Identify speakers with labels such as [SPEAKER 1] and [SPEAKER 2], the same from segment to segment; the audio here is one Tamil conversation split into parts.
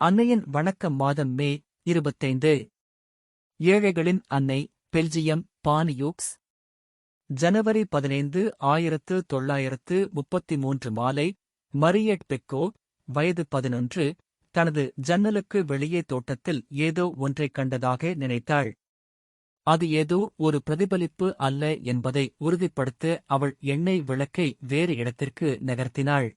[SPEAKER 1] அன்னையின் வணக்கம் மாதம் மே இருபத்தைந்து. ஏழைகளின் அன்னை பெல்ஜியம் பானியூக்ஸ். ஜனவரி பதினைந்து ஆயிரத்து தொள்ளாயிரத்து முப்பத்தி மூன்று மாலை மரியட் பெக்கோ வயது பதினொன்று தனது ஜன்னலுக்கு வெளியே தோட்டத்தில் ஏதோ ஒன்றைக் கண்டதாக நினைத்தாள். அது ஏதோ ஒரு பிரதிபலிப்பு அல்ல என்பதை உறுதிப்படுத்த அவள் எண்ணெய் விளக்கை வேறு இடத்திற்கு நகர்த்தினாள்.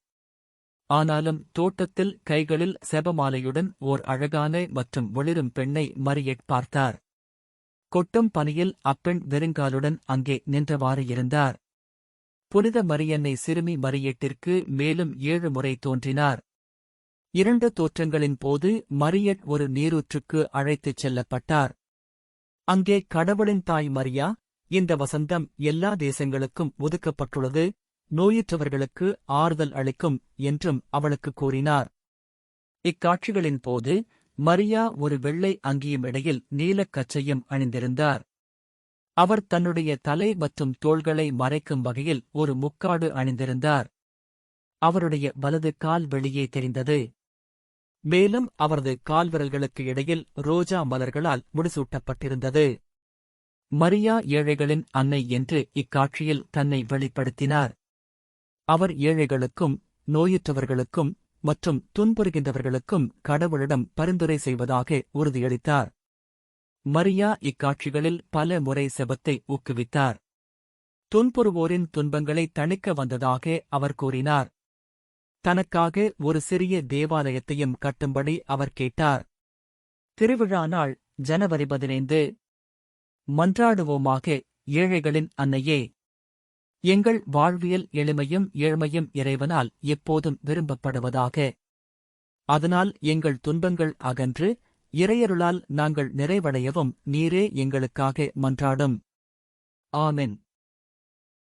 [SPEAKER 1] ஆனாலும் தோட்டத்தில் கைகளில் செபமாலையுடன் ஓர் அழகான மற்றும் ஒளிரும் பெண்ணை மரியட் பார்த்தார். கொட்டும் பனியில் அப்பெண் வெறுங்காலுடன் அங்கே நின்றவாறு இருந்தார். புனித மரியன்னை சிறுமி மரியட்டிற்கு மேலும் ஏழு முறை தோன்றினார். இரண்டு தோற்றங்களின் போது மரியட் ஒரு நீரூற்றுக்கு அழைத்துச் செல்லப்பட்டார். அங்கே கடவுளின் தாய் மரியா இந்த வசந்தம் எல்லா தேசங்களுக்கும் ஒதுக்கப்பட்டுள்ளது. நோயுற்றவர்களுக்கு ஆறுதல் அளிக்கும் என்றும் அவளுக்கு கூறினார். இக்காட்சிகளின் போது மரியா ஒரு வெள்ளை அங்கியும் இடையில் நீலக் கச்சையும் அணிந்திருந்தார். அவர் தன்னுடைய தலை மற்றும் தோள்களை மறைக்கும் வகையில் ஒரு முக்காடு அணிந்திருந்தார். அவருடைய வலது கால் வெளியே தெரிந்தது. மேலும் அவரது கால்விரல்களுக்கு இடையில் ரோஜா மலர்களால் முடிசூட்டப்பட்டிருந்தது. மரியா ஏழைகளின் அன்னை என்று இக்காட்சியில் தன்னை வெளிப்படுத்தினார். அவர் ஏழைகளுக்கும் நோயுற்றவர்களுக்கும் மற்றும் துன்புறுகின்றவர்களுக்கும் கடவுளிடம் பரிந்துரை செய்வதாக உறுதியளித்தார். மரியா இக்காட்சிகளில் பல முறை செபத்தை ஊக்குவித்தார். துன்புறுவோரின் துன்பங்களை தணிக்க வந்ததாக அவர் கூறினார். தனக்காக ஒரு சிறிய தேவாலயத்தையும் கட்டும்படி அவர் கேட்டார். திருவிழா நாள் ஜனவரி பதினைந்து. மன்றாடுவோமாக ஏழைகளின் அன்னையே எங்கள் வாழ்வியல் எளிமையும் ஏழ்மையும் இறைவனால் எப்போதும் விரும்பப்படுவதாக. அதனால் எங்கள் துன்பங்கள் அகன்று இறையருளால் நாங்கள் நிறைவடையவும் நீரே எங்களுக்காக மன்றாடும். ஆமென்.